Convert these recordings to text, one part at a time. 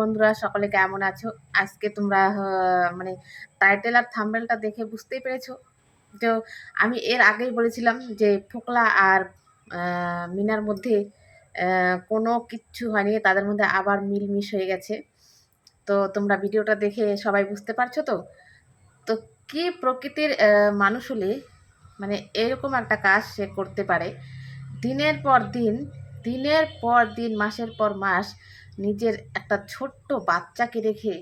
বন্ধুরা, সকলে কেমন আছো? আজকে তোমরা মানে টাইটেল আর থাম্বেলটা দেখে বুঝতেই পেরেছ। তো আমি এর আগেই বলেছিলাম যে ফোকলা আর মিনার মধ্যে কোনো কিচ্ছু হয়নি, তাদের মধ্যে আবার মিলমিশ হয়ে গেছে। তো তোমরা ভিডিওটা দেখে সবাই বুঝতে পারছ তো? তো কি প্রকৃতির মানুষ হলে মানে এরকম একটা কাজ সে করতে পারে? দিনের পর দিন, দিনের পর দিন, মাসের পর মাস নিজের একটা ছোট্ট বাচ্চাকে রেখে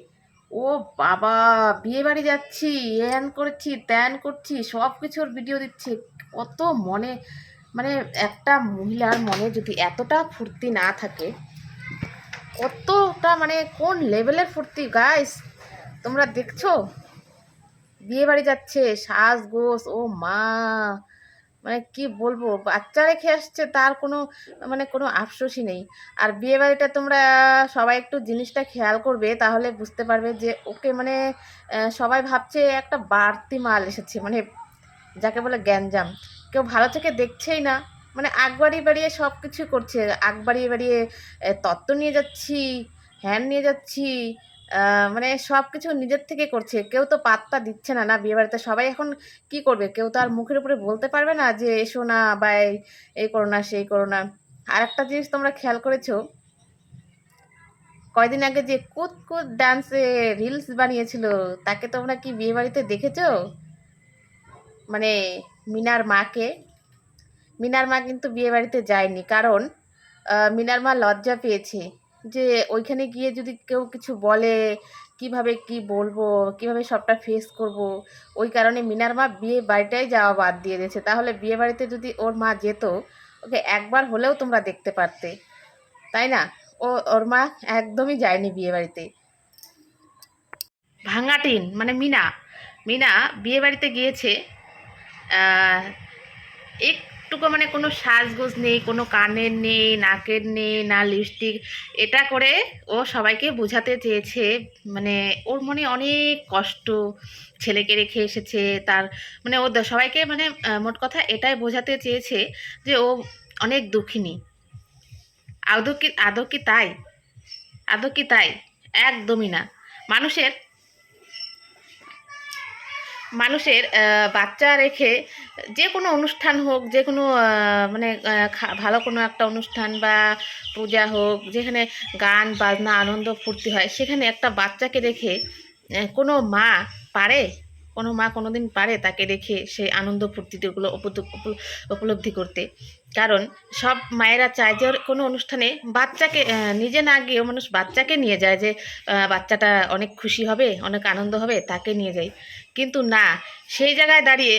ও বাবা, বিয়ে বাড়ি যাচ্ছি এন করছি, ত্যান করছি, সব কিছুর ভিডিও দিচ্ছে। কত মনে মানে একটা মহিলার মনে যদি এতটা ফুর্তি না থাকে, কতটা মানে কোন লেভেলের ফুর্তি? গাইস তোমরা দেখছ? বিয়ে বাড়ি যাচ্ছে সাজ গোস ও মা। মানে কি বলব? বাচ্চা রেখে আসছে, তার কোনো মানে কোনো আফসোসই নেই। আর বিয়ে বাড়িটা তোমরা সবাই একটু জিনিসটা খেয়াল করবে, তাহলে বুঝতে পারবে যে ওকে মানে সবাই ভাবছে একটা বাড়তি মাল এসেছে মানে যাকে বলে গ্যাঞ্জাম। কেউ ভালো থেকে দেখছেই না। মানে আগ বাড়িয়ে বাড়িয়ে সব কিছু করছে। আগ বাড়িয়ে বাড়িয়ে তত্ত্ব নিয়ে যাচ্ছি, হ্যান নিয়ে যাচ্ছি মানে সব কিছু নিজের থেকে করছে। কেউ তো পাত্তা দিচ্ছে না না বিয়ে বাড়িতে। সবাই এখন কি করবে? কেউ তো আর মুখের উপরে বলতে পারবে না যে, এসো না বা এই করো না, সেই করো না। আর একটা জিনিস তোমরা খেয়াল করেছ? কয়দিন আগে যে কুত কুত ডান্সে রিলস বানিয়েছিল, তাকে তোমরা কি বিয়ে বাড়িতে দেখেছ? মানে মিনার মাকে। মিনার মা কিন্তু বিয়ে বাড়িতে যায়নি, কারণ মিনার মা লজ্জা পেয়েছে। যে ওইখানে গিয়ে যদি কেউ কিছু বলে কীভাবে কি বলব কীভাবে সবটা ফেস করব ওই কারণে মিনার মা বিয়ে বাড়িটাই যাওয়া বাদ দিয়ে দিয়েছে। তাহলে বিয়ে বাড়িতে যদি ওর মা যেত ওকে একবার হলেও তোমরা দেখতে পারতে তাই না? ও ওর মা একদমই যায়নি বিয়ে বাড়িতে। ভাঙাটিন মানে মিনা মিনা বিয়ে বাড়িতে গিয়েছে আহ, একটুকু মানে কোনো সাজগোজ নেই, কোনো কানের নেই, নাকের নেই, না লিপস্টিক। এটা করে ও সবাইকে বোঝাতে চেয়েছে। মানে ওর মনে অনেক কষ্ট ছেলেকে রেখে এসেছে। তার মানে ও সবাইকে মানে মোট কথা এটাই বোঝাতে চেয়েছে যে ও অনেক দুঃখিনী। আদৌ কি আদৌ কি তাই? আদৌ কি তাই? একদমই না। মানুষের মানুষের বাচ্চা রেখে যে কোনো অনুষ্ঠান হোক, যে কোনো মানে ভালো কোনো একটা অনুষ্ঠান বা পূজা হোক, যেখানে গান, বাজনা, আনন্দ, ফুর্তি হয়, সেখানে একটা বাচ্চাকে রেখে কোনো মা পারে? কোনো মা কোনো দিন পারে তাকে রেখে সেই আনন্দ ফুর্তিগুলো উপলব্ধি করতে? কারণ সব মায়েরা চায় যে কোনো অনুষ্ঠানে বাচ্চাকে নিজে না গিয়েও মানুষ বাচ্চাকে নিয়ে যায় যে বাচ্চাটা অনেক খুশি হবে, অনেক আনন্দ হবে, তাকে নিয়ে যায়। কিন্তু না, সেই জায়গায় দাঁড়িয়ে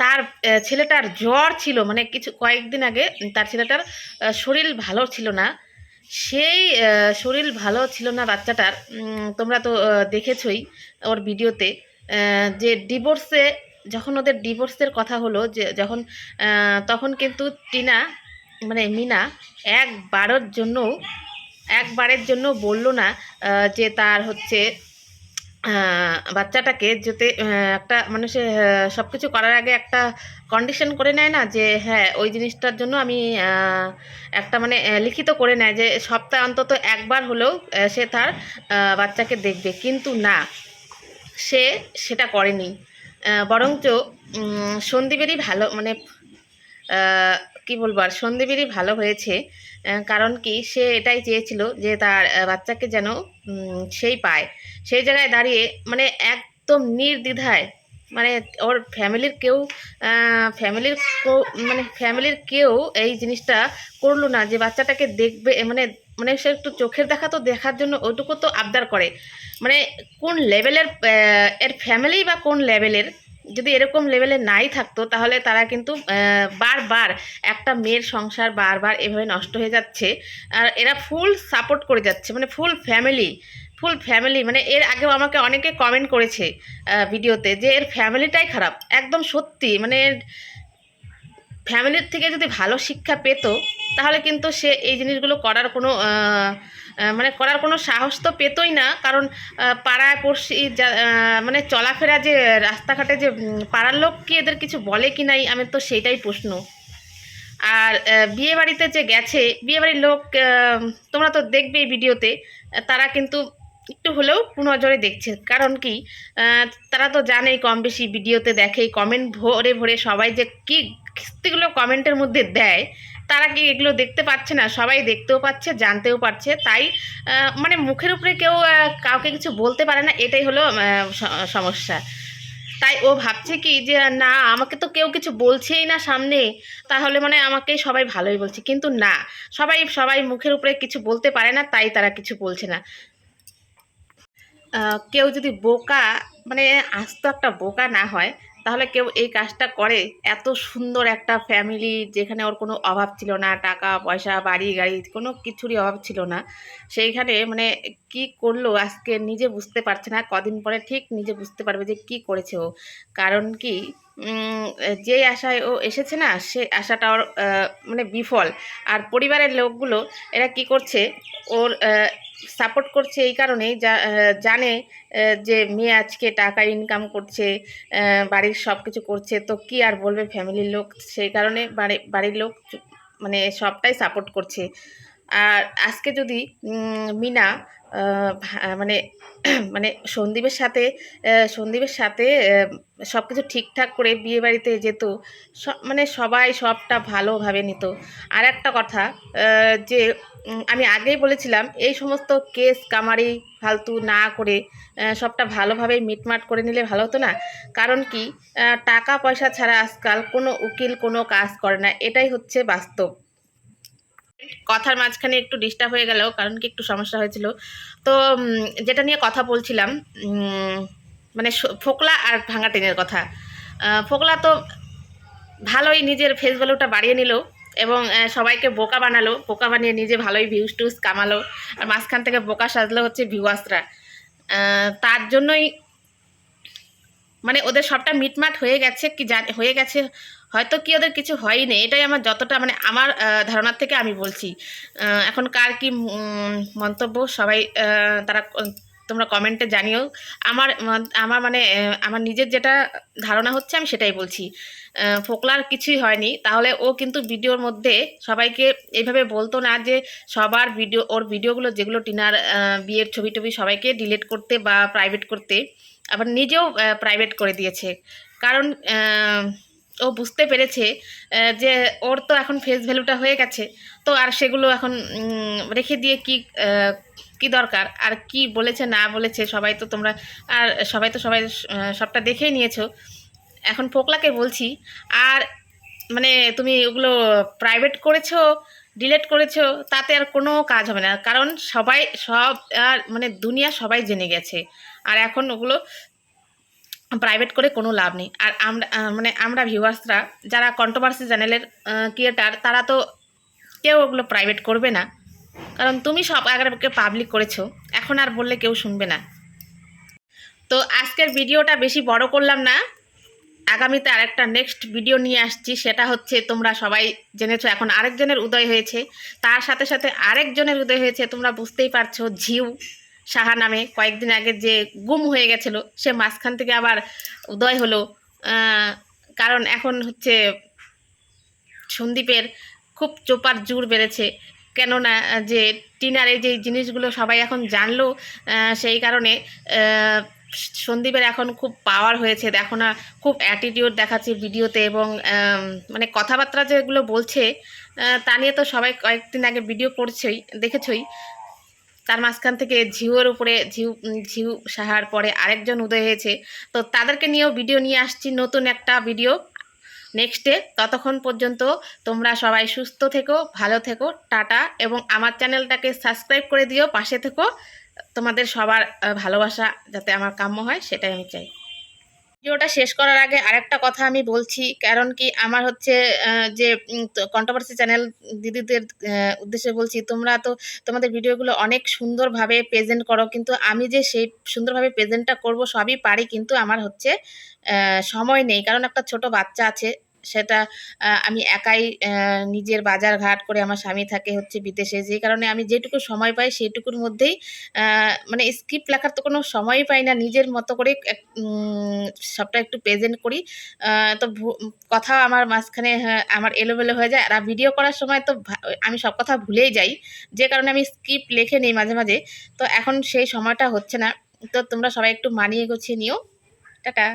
তার ছেলেটার জ্বর ছিল মানে কিছু কয়েকদিন আগে তার ছেলেটার শরীর ভালো ছিল না। সেই শরীর ভালো ছিল না বাচ্চাটার তোমরা তো দেখেছই ওর ভিডিওতে যে ডিভোর্সে যখন ওদের ডিভোর্সের কথা হলো, যে যখন তখন কিন্তু টিনা মানে মিনা একবারের জন্য একবারের জন্য বলল না যে তার হচ্ছে বাচ্চাটাকে যাতে একটা মানুষের সব কিছু করার আগে একটা কন্ডিশন করে নেয় না, যে হ্যাঁ ওই জিনিসটার জন্য আমি একটা মানে লিখিত করে নেয় যে সপ্তাহে অন্তত একবার হলেও সে তার বাচ্চাকে দেখবে। কিন্তু না, সে সেটা করেনি। বরঞ্চ সন্দীপেরই ভালো মানে কি বলব আর সন্দীপেরই ভালো হয়েছে কারণ কি, সে এটাই চেয়েছিল যে তার বাচ্চাকে যেন সেই পায়। সেই জায়গায় দাঁড়িয়ে মানে একদম নির্দ্বিধায় মানে ওর ফ্যামিলির কেউ ফ্যামিলির মানে ফ্যামিলির কেউ এই জিনিসটা করল না যে বাচ্চাটাকে দেখবে মানে মানে সে একটু চোখের দেখা তো দেখার জন্য ওইটুকু তো আবদার করে। মানে কোন লেভেলের এর ফ্যামিলি বা কোন লেভেলের, যদি এরকম লেভেলে নাই থাকতো, তাহলে তারা কিন্তু বারবার একটা মেয়ের সংসার বারবার এভাবে নষ্ট হয়ে যাচ্ছে। আর এরা ফুল সাপোর্ট করে যাচ্ছে মানে ফুল ফ্যামিলি ফুল ফ্যামিলি মানে এর আগেও আমাকে অনেকে কমেন্ট করেছে ভিডিওতে যে এর ফ্যামিলিটাই খারাপ, একদম সত্যি মানে ফ্যামিলির থেকে যদি ভালো শিক্ষা পেত, তাহলে কিন্তু সে এই জিনিসগুলো করার কোনো মানে করার কোনো সাহস তো পেতই না। কারণ পাড়ায় পড়শি মানে চলাফেরা যে রাস্তাঘাটে যে পাড়ার লোক কি এদের কিছু বলে কি নাই? আমি তো সেইটাই প্রশ্ন। আর বিয়ে বাড়িতে যে গেছে বিয়ে বাড়ির লোক তোমরা তো দেখবেই ভিডিওতে, তারা কিন্তু একটু হলেও নজরে দেখছে। কারণ কি তারা তো জানেই কম বেশি ভিডিওতে দেখে, কমেন্ট ভরে ভরে সবাই যে কি কিস্তিগুলো কমেন্টের মধ্যে দেয়। তারা কি এগুলো দেখতে পাচ্ছে না? সবাই দেখতেও পাচ্ছে, জানতেও পারছে। তাই মানে মুখের উপরে কেউ কাউকে কিছু বলতে পারে না, এটাই হলো সমস্যা। তাই ও ভাবছে কি যে, না, আমাকে তো কেউ কিছু বলছেই না সামনে। তাহলে মানে আমাকে সবাই ভালোই বলছে। কিন্তু না, সবাই সবাই মুখের উপরে কিছু বলতে পারে না, তাই তারা কিছু বলছে না। কেউ যদি বোকা মানে আস্ত একটা বোকা না হয় তাহলে কেউ এই কাজটা করে? এত সুন্দর একটা ফ্যামিলি যেখানে ওর কোনো অভাব ছিল না, টাকা, পয়সা, বাড়ি, গাড়ি, কোনো কিছুরই অভাব ছিল না। সেইখানে মানে কি করল আজকে নিজে বুঝতে পারছে না, কদিন পরে ঠিক নিজে বুঝতে পারবে যে কি করেছে ও। কারণ কি যে আশায় ও এসেছে না, সে আশাটা ওর মানে বিফল। আর পরিবারের লোকগুলো, এরা কি করছে, ওর সাপোর্ট করছে এই কারণেই যা জানে যে মেয়ে আজকে টাকা ইনকাম করছে বাড়ির সব কিছু করছে, তো কি আর বলবে ফ্যামিলির লোক? সেই কারণে বাড়ি, বাড়ির লোক মানে সবটাই সাপোর্ট করছে। আর আজকে যদি মিনা মানে মানে সন্দীপের সাথে সন্দীপের সাথে সব কিছু ঠিকঠাক করে বিয়ে বাড়িতে যেত মানে সবাই সবটা ভালোভাবে নিত। আর একটা কথা যে আমি আগেই বলেছিলাম, এই সমস্ত কেস, কামারি, ফালতু না করে সবটা ভালোভাবে মিটমাট করে নিলে ভালো হতো না। কারণ কি টাকা পয়সা ছাড়া আজকাল কোনো উকিল কোনো কাজ করে না। এটাই হচ্ছে বাস্তব। কথার মাঝখানে একটু ডিস্টার্ব হয়ে গেল, কারণ কি একটু সমস্যা হয়েছিল। তো যেটা নিয়ে কথা বলছিলাম মানে ফোকলা আর ভাঙা টিনের কথা। ফোকলা তো ভালোই নিজের ফেস ভ্যালুটা বাড়িয়ে নিল এবং সবাইকে বোকা বানালো। বোকা বানিয়ে নিজে ভালোই ভিউজ টুজ কামালো। আর মাঝখান থেকে বোকা সাজলো হচ্ছে ভিউয়ার্সরা তার জন্যই মানে ওদের সবটা মিটমাট হয়ে গেছে কি হয়ে গেছে, হয়তো কি ওদের কিছু হয়নি, এটাই আমার যতটা মানে আমার ধারণার থেকে আমি বলছি। এখন কার কি মন্তব্য? সবাই তারা তোমরা কমেন্টে জানিও। আমার আমার মানে আমার নিজের যেটা ধারণা হচ্ছে আমি সেটাই বলছি। ফোকলার কিছুই হয়নি। তাহলে ও কিন্তু ভিডিওর মধ্যে সবাইকে এইভাবে বলতো না যে সবার ভিডিও, ওর ভিডিওগুলো যেগুলো টিনার বিয়ের ছবি টবি সবাইকে ডিলিট করতে বা প্রাইভেট করতে আবার নিজেও প্রাইভেট করে দিয়েছে। কারণ ও বুঝতে পেরেছে যে ওর তো এখন ফেস ভ্যালুটা হয়ে গেছে। তো আর সেগুলো এখন রেখে দিয়ে কি কি দরকার? আর কি বলেছে, না বলেছে, সবাই তো তোমরা, আর সবাই তো সবাই সবটা দেখেই নিয়েছো। এখন ফোকলাকে বলছি, আর মানে তুমি ওগুলো প্রাইভেট করেছ ডিলেট করেছ, তাতে আর কোনো কাজ হবে না। কারণ সবাই, সব, আর মানে দুনিয়া সবাই জেনে গেছে। আর এখন ওগুলো প্রাইভেট করে কোনো লাভ নেই। আর আমরা মানে আমরা ভিউয়ার্সরা যারা কন্ট্রোভার্সি চ্যানেলের ক্রিয়েটার তারা তো কেউ ওগুলো প্রাইভেট করবে না। কারণ তুমি সব আগে পাবলিক করেছ, এখন আর বললে কেউ শুনবে না। তো আজকের ভিডিওটা বেশি বড় করলাম না। আগামীতে আরেকটা নেক্সট ভিডিও নিয়ে আসছি। সেটা হচ্ছে তোমরা সবাই জেনেছো, এখন আরেকজনের উদয় হয়েছে। তার সাথে সাথে আরেকজনের উদয় হয়েছে, তোমরা বুঝতেই পারছ, ঝিউ সাহা নামে কয়েকদিন আগে যে গুম হয়ে গেছিল, সে মাঝখান থেকে আবার উদয় হলো। কারণ এখন হচ্ছে সন্দীপের খুব চোপার জোর বেড়েছে। কেননা যে টিনার এই যে জিনিসগুলো সবাই এখন জানলো সেই কারণে সন্দীপের এখন খুব পাওয়ার হয়েছে। দেখো না, খুব অ্যাটিটিউড দেখাচ্ছে ভিডিওতে এবং মানে কথাবার্তা যেগুলো বলছে তা নিয়ে তো সবাই কয়েকদিন আগে ভিডিও করছেই, দেখেছই। তার মাঝখান থেকে ঝিউয়ের উপরে, ঝিউ ঝিউ সাহার পরে আরেকজন উদয় হয়েছে। তো তাদেরকে নিয়েও ভিডিও নিয়ে আসছি, নতুন একটা ভিডিও নেক্সটে ততক্ষণ পর্যন্ত তোমরা সবাই সুস্থ থেকো, ভালো থেকো, টাটা। এবং আমার চ্যানেলটাকে সাবস্ক্রাইব করে দিও, পাশে থেকো। তোমাদের সবার ভালোবাসা যাতে আমার কাম্য হয়, সেটাই আমি চাই। ভিডিওটা শেষ করার আগে আরেকটা কথা আমি বলছি, কারণ কি আমার হচ্ছে যে কন্ট্রোভার্সি চ্যানেল দিদিদের উদ্দেশ্যে বলছি, তোমরা তো তোমাদের ভিডিওগুলো অনেক সুন্দরভাবে প্রেজেন্ট করো, কিন্তু আমি যে সেই সুন্দরভাবে প্রেজেন্টটা করব সবই পারি, কিন্তু আমার হচ্ছে সময় নেই। কারণ একটা ছোট বাচ্চা আছে সেটা আমি একাই নিজের বাজার ঘাট করে আমার স্বামী থাকে হচ্ছে বিদেশে। যে কারণে আমি যেটুকু সময় পাই সেটুকুর মধ্যেই মানে স্ক্রিপ্ট লেখার তো কোনো সময়ই পাই না। নিজের মতো করে সবটা একটু প্রেজেন্ট করি। তো কথা আমার মাঝখানে হ্যাঁ, আমার এলোমেলো হয়ে যায়। আর ভিডিও করার সময় তো আমি সব কথা ভুলেই যাই। যে কারণে আমি স্ক্রিপ্ট লিখে নিই মাঝে মাঝে। তো এখন সেই সময়টা হচ্ছে না। তো তোমরা সবাই একটু মানিয়ে গুছিয়ে নিও। টাটা।